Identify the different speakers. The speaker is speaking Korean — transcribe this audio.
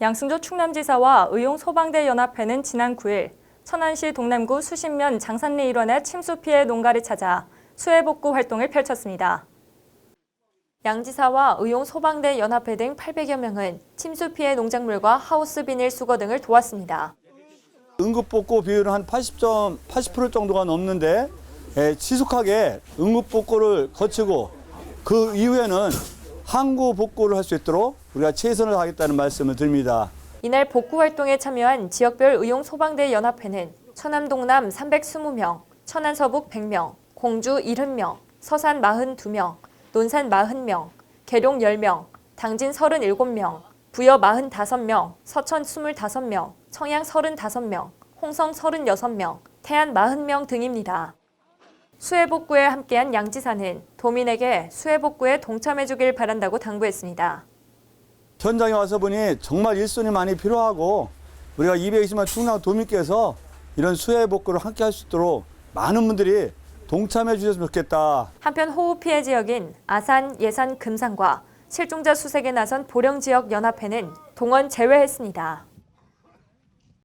Speaker 1: 양승조 충남지사와 의용 소방대 연합회는 지난 9일 천안시 동남구 수신면 장산리 일원의 침수 피해 농가를 찾아 수해 복구 활동을 펼쳤습니다. 양 지사와 의용 소방대 연합회 등 800여 명은 침수 피해 농작물과 하우스 비닐 수거 등을 도왔습니다.
Speaker 2: 응급복구 비율은 한 80점, 80% 정도가 넘는데 예, 지속하게 응급복구를 거치고 그 이후에는 항구 복구를 할 수 있도록 우리가 최선을 다하겠다는 말씀을 드립니다.
Speaker 1: 이날 복구 활동에 참여한 지역별 의용 소방대 연합회는 천안 동남 320명, 천안 서북 100명, 공주 70명, 서산 42명, 논산 40명, 계룡 10명, 당진 37명, 부여 45명, 서천 25명, 청양 35명, 홍성 36명, 태안 40명 등입니다. 수해 복구에 함께한 양 지사는 도민에게 수해 복구에 동참해 주길 바란다고 당부했습니다.
Speaker 2: 현장에 와서 보니 정말 일손이 많이 필요하고 우리가 220만 충남 도민께서 이런 수해 복구를 함께 할 수 있도록 많은 분들이 동참해 주셨으면 좋겠다.
Speaker 1: 한편 호우 피해 지역인 아산, 예산, 금산과 실종자 수색에 나선 보령 지역 연합회는 동원 제외했습니다.